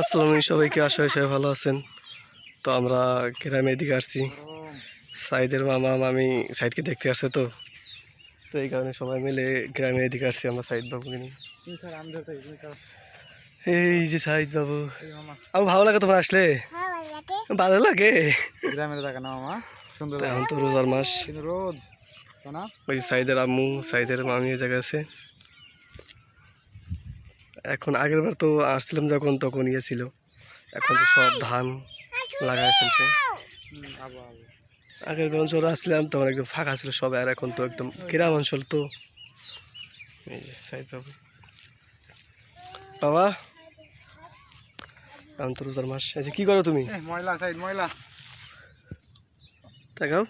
আসসালামু সবাইকে আশা সবাই ভালো আছেন। তো আমরা গ্রামে এদিকে আসছি। সাইদের মামা মামি সাইদকে দেখতে আসছে তো। তো এই কারণে সবাই মিলে গ্রামে এদিকে আসছি আমরা সাইদ বাবুকে নিয়ে। এই যে সাইদ বাবু। আমার ভালো লাগে তোমার আসলে? ভালো লাগে? গ্রামের দেখা না মামা সুন্দর এখন তো রোজার মাস। রোদ ওই সাইদের আম্মু সাইদের মামি এই জায়গায় আছে। এখন আগের বার তো আসছিলাম যখন তখন ইয়ে ছিল। এখন তো সব ধান লাগায় ফেলছে। আগের বছর আসলাম তখন একদম ফাঁকা ছিল সব আর এখন তো একদম গ্রাম অঞ্চল তো। এই যে সাইদ বাবু বাবা এখন তো রোজার মাস। আচ্ছা কী করো তুমি? ময়লা সাইড ময়লা। তাকাও।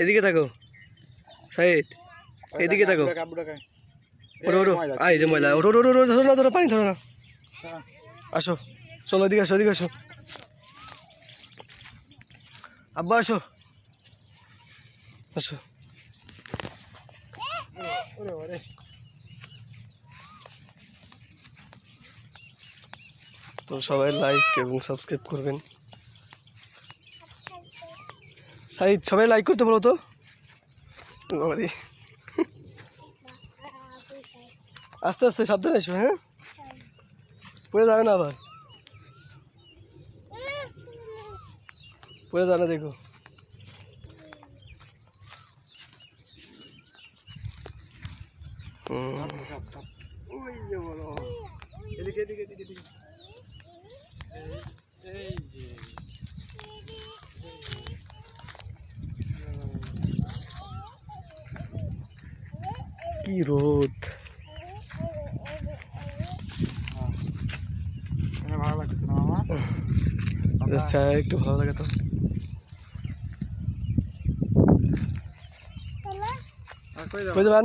এদিকে থাকো সাইদ এদিকে তাকাও। ওরো ওরো আই যে ময়লা ওরো ওরো ধরো না ধরো পানি ধরো না। হ্যাঁ। আসো। চলো এদিকে আসো এদিকে আসো। আব্বা আসো। আসো। ওরে ওরে। তো সবাই লাইক এবং সাবস্ক্রাইব করবেন। সবাই লাইক করতে বলো তো। আস্তে আস্তে সাবধানে এসো হ্যাঁ? পড়ে যাবে না আবার। পড়ে যাবে না দেখো। হুম, ওই যে বলো এদিকে এদিকে এদিকে এদিকে এই- এই যে কি রোদ এখানে ভালো লাগতেছে না মামা আচ্ছা একটু ভালো লাগে তো।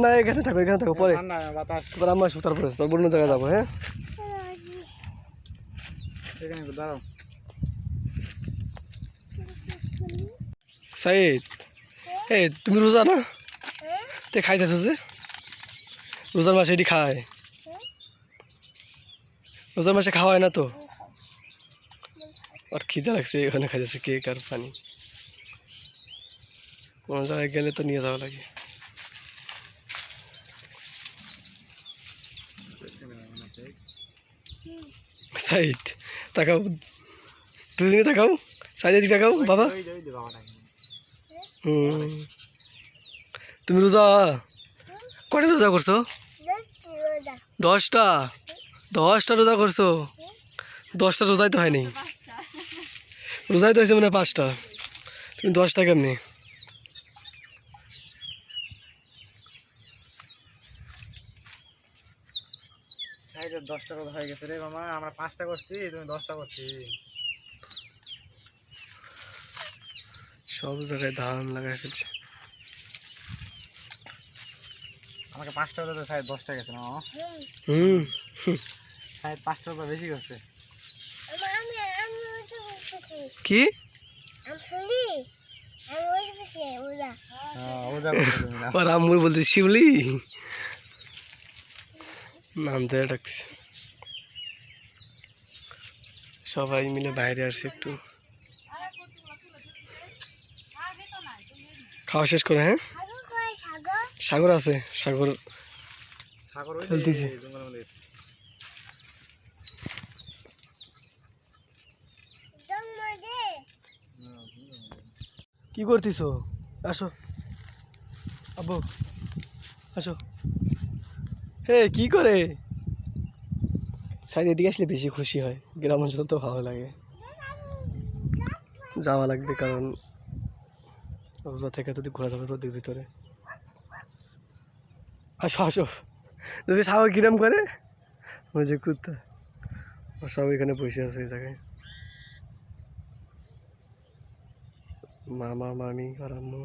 না এখানে থাকো এখানে থাকো পরে। এবার আমরা আসব তারপরে। তারপর অন্য জায়গায় যাব হ্যাঁ? দাঁড়াও। সাইদ এই তুমি রোজা না? তে খাইতেছো যে? রোজার মাসে এটি খায়। রোজার মাসে খাওয়া হয় না তো? আর খিদে লাগছে এখানে খাইতেছে কেক আর পানি কোনো জায়গায় গেলে তো নিয়ে যাওয়া লাগে সাইদ তাকাও দুজনে তাকাও সাইডের দিকে তাকাও বাবা হুম। তুমি রোজা কটা রোজা করছ দশটা দশটা রোজা করছ দশটা রোজাই তো হয়নি রোজাই তো হয়েছে মানে পাঁচটা। তুমি দশটা কেমনি? দশটা কথা হয়ে গেছে রে মামা আমরা পাঁচটা করছি তুমি দশটা করছি। সব জায়গায় ধান লাগাই ফেলছে। আমাকে পাঁচটা তো সাইড দশটা গেছে না হুম। সাইড পাঁচটা তো বেশি করছে। কি? আর আম্মুর বলতে শিবলি নাম ধরে ডাকতেছে। সবাই মিলে বাইরে আসছে একটু। খাওয়া শেষ করে হ্যাঁ? সাগর আছে সাগর সাগর ওই ফেলতেছে। যে জঙ্গলের মধ্যে গেছে। কি করতিস আসো। আব্বু, আসো। হে, কি করে? সাইড এদিকে আসলে বেশি খুশি হয়। গ্রাম অঞ্চল তো ভালো লাগে। যাওয়া লাগবে কারণ রোজা থেকে যদি ঘোরা যাবে রোদের ভিতরে। আসো আসো। যদি সাগর কিরম করে যে কুত্তা। সব এখানে বসে আছে এই জায়গায়। মামা, মামি আর আম্মু।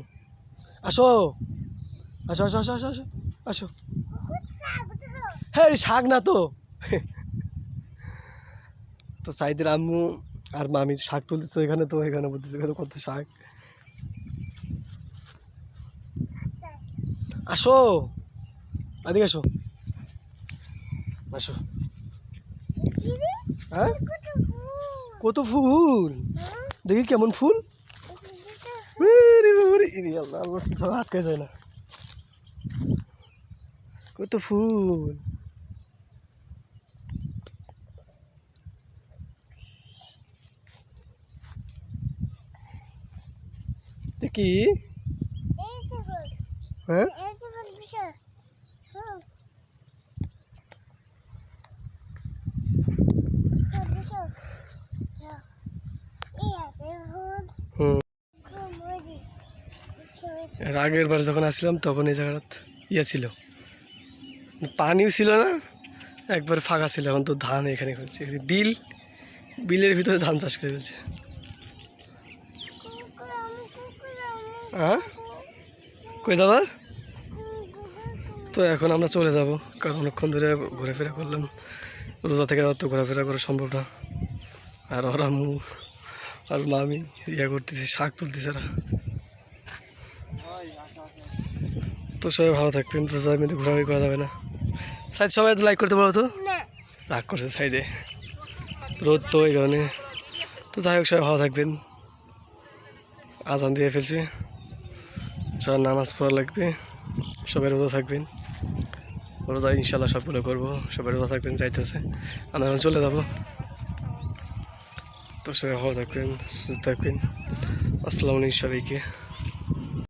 আসো। আসো আসো আসো আসো আসো আসো। হ্যাঁ শাক না তো। তো সাইদের আম্মু আর মামি শাক তুলতেছে এখানে তো, এখানে বলতেছে এখানে কত শাক। আসো। এদিকে আসো। আসো। হ্যাঁ? কত ফুল? দেখি কেমন ফুল। ইরে আল্লাহ, আমার আটকে যায় না। কত ফুল। কি হ্যাঁ হুম এর আগের বার যখন আসছিলাম তখন এই জায়গাটা ইয়ে ছিল। পানিও ছিল না, একবার ফাঁকা ছিল। এখন তো ধান এখানে করছে বিল, বিলের ভিতরে ধান চাষ করে ফেলছে। হ্যাঁ? কই যাবা তো এখন আমরা চলে যাব, কারণ অনেকক্ষণ ধরে ঘোরাফেরা করলাম। রোজা থেকে অত ঘোরাফেরা করা সম্ভব না। আর ওরা আর মামি ইয়া করতেছে, শাক তুলতেছে এরা তো সবাই ভালো থাকবেন রোজা এমনিতে ঘোরাঘুরি করা যাবে না। সাইড সবাই তো লাইক করতে পারো তো? রাগ করছে সাইডে রোদ তো এই কারণে। তো যাই হোক সবাই ভালো থাকবেন। আজান দিয়ে ফেলছে। সবার নামাজ পড়া লাগবে সবাই রোজা থাকবেন। রোজা ইনশাল্লাহ সবগুলো করব সবাই রোজা থাকবেন যাইতেছে। আমরা চলে যাব। তো সবাই ভালো থাকবেন সুস্থ থাকবেন। আসসালামু আলাইকুম সবাইকে।